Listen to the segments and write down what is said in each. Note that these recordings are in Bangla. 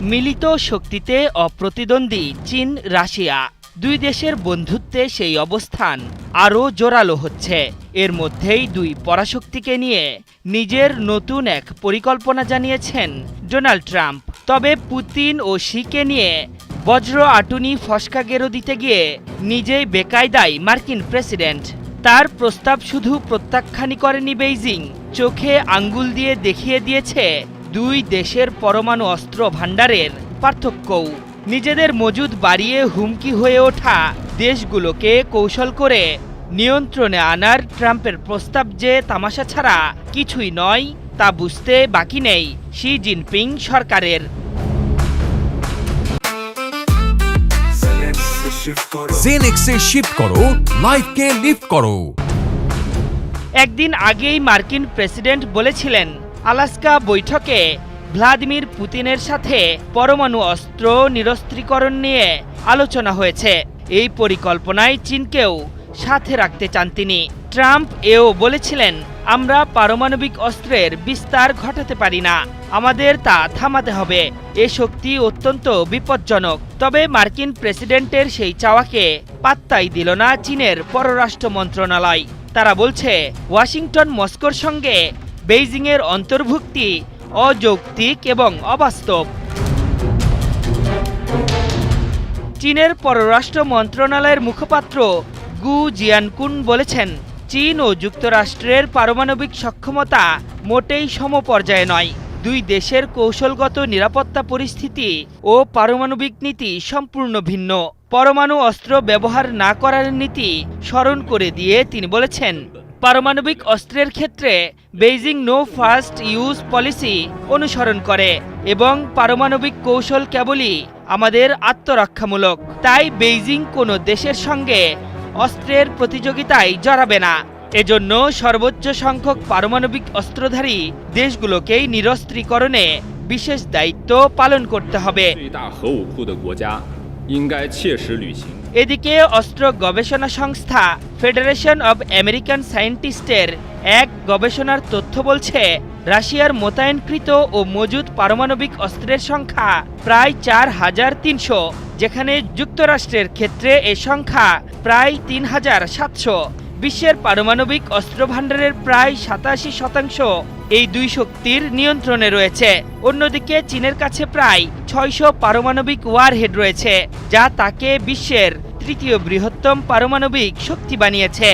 মিলিত শক্তিতে অপ্রতিদ্বন্দ্বী চীন, রাশিয়া, দুই দেশের বন্ধুত্বে সেই অবস্থান আরও জোরালো হচ্ছে। এর মধ্যেই দুই পরাশক্তিকে নিয়ে নিজের নতুন এক পরিকল্পনা জানিয়েছেন ডোনাল্ড ট্রাম্প। তবে পুতিন ও শিকে নিয়ে বজ্র আটুনি ফসকা গেরো দিতে গিয়ে নিজেই বেকায়দায় মার্কিন প্রেসিডেন্ট। তার প্রস্তাব শুধু প্রত্যাখ্যানই করেনি বেইজিং, চোখে আঙ্গুল দিয়ে দেখিয়ে দিয়েছে দুই দেশের পরমাণু অস্ত্র ভাণ্ডারের পার্থক্যও। নিজেদের মজুদ বাড়িয়ে হুমকি হয়ে ওঠা দেশগুলোকে কৌশল করে নিয়ন্ত্রণে আনার ট্রাম্পের প্রস্তাব যে তামাশা ছাড়া কিছুই নয় তা বুঝতে বাকি নেই শি জিনপিং সরকারের। জেনেক্সে শিফট করো লাইফকে লিফট করো। একদিন আগেই মার্কিন প্রেসিডেন্ট বলেছিলেন আলাস্কা বৈঠকে ভ্লাদিমির পুতিনের সাথে পরমাণু অস্ত্র নিরস্ত্রীকরণ নিয়ে আলোচনা হয়েছে। এই পরিকল্পনায় চীনকেও সাথে রাখতে চান তিনি। ট্রাম্প এও বলেছিলেন, আমরা পারমাণবিক অস্ত্রের বিস্তার ঘটাতে পারি না। আমাদের তা থামাতে হবে। এ শক্তি অত্যন্ত বিপজ্জনক তবে মার্কিন প্রেসিডেন্টের সেই চাওয়াকে পাত্তাই দিল না চীনের পররাষ্ট্র মন্ত্রণালয়। তারা বলছে, ওয়াশিংটন মস্কোর সঙ্গে বেইজিংয়ের অন্তর্ভুক্তি অযৌক্তিক এবং অবাস্তব। চীনের পররাষ্ট্র মন্ত্রণালয়ের মুখপাত্র গু জিয়ানকুন বলেছেন, চীন ও যুক্তরাষ্ট্রের পারমাণবিক সক্ষমতা মোটেই সমপর্যায়ে নয়। দুই দেশের কৌশলগত নিরাপত্তা পরিস্থিতি ও পারমাণবিক নীতি সম্পূর্ণ ভিন্ন। পরমাণু অস্ত্র ব্যবহার না করার নীতি স্মরণ করে দিয়ে তিনি বলেছেন পারমাণবিক অস্ত্রের ক্ষেত্রে Beijing no first use policy অনুসরণ করে এবং পারমাণবিক কৌশল কেবলই আমাদের আত্মরক্ষামূলক। তাই বেইজিং কোনো দেশের সঙ্গে অস্ত্রের প্রতিযোগিতায় জড়াবে না। এজন্য সর্বোচ্চ সংখ্যক পারমাণবিক অস্ত্রধারী দেশগুলোকেই নিরস্ত্রীকরণে বিশেষ দায়িত্ব পালন করতে হবে। এদিকে অস্ত্র গবেষণা সংস্থা ফেডারেশন অব আমেরিকান সায়েন্টিস্টের এক গবেষণার তথ্য বলছে, রাশিয়ার মোতায়েনকৃত ও মজুদ পারমাণবিক অস্ত্রের সংখ্যা প্রায় চার হাজার তিনশো, যেখানে যুক্তরাষ্ট্রের ক্ষেত্রে এ সংখ্যা প্রায় তিন হাজার সাতশো। বিশ্বের পারমাণবিক অস্ত্র ভাণ্ডারের প্রায় সাতাশি শতাংশ। এই দুই শক্তির নিয়ন্ত্রণে রয়েছে। অন্যদিকে চীনের কাছে প্রায় ছয়শো পারমাণবিক ওয়ারহেড রয়েছে, যা তাকে বিশ্বের তৃতীয় বৃহত্তম পারমাণবিক শক্তি বানিয়েছে।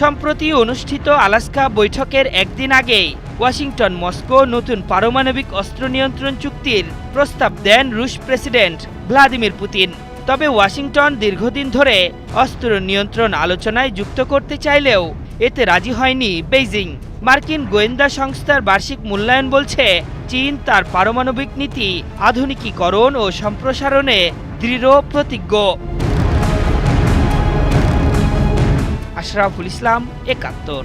সম্প্রতি অনুষ্ঠিত আলাস্কা বৈঠকের একদিন আগেই ওয়াশিংটন, মস্কো নতুন পারমাণবিক অস্ত্র নিয়ন্ত্রণ চুক্তির প্রস্তাব দেন রুশ প্রেসিডেন্ট ভ্লাদিমির পুতিন। তবে ওয়াশিংটন দীর্ঘদিন ধরে অস্ত্র নিয়ন্ত্রণ আলোচনায় যুক্ত করতে চাইলেও এতে রাজি হয়নি বেইজিং। মার্কিন গোয়েন্দা সংস্থার বার্ষিক মূল্যায়ন বলছে, চীন তার পারমাণবিক নীতি, আধুনিকীকরণ ও সম্প্রসারণে দৃঢ় প্রতিজ্ঞ। আশরাফুল ইসলাম একাত্তর।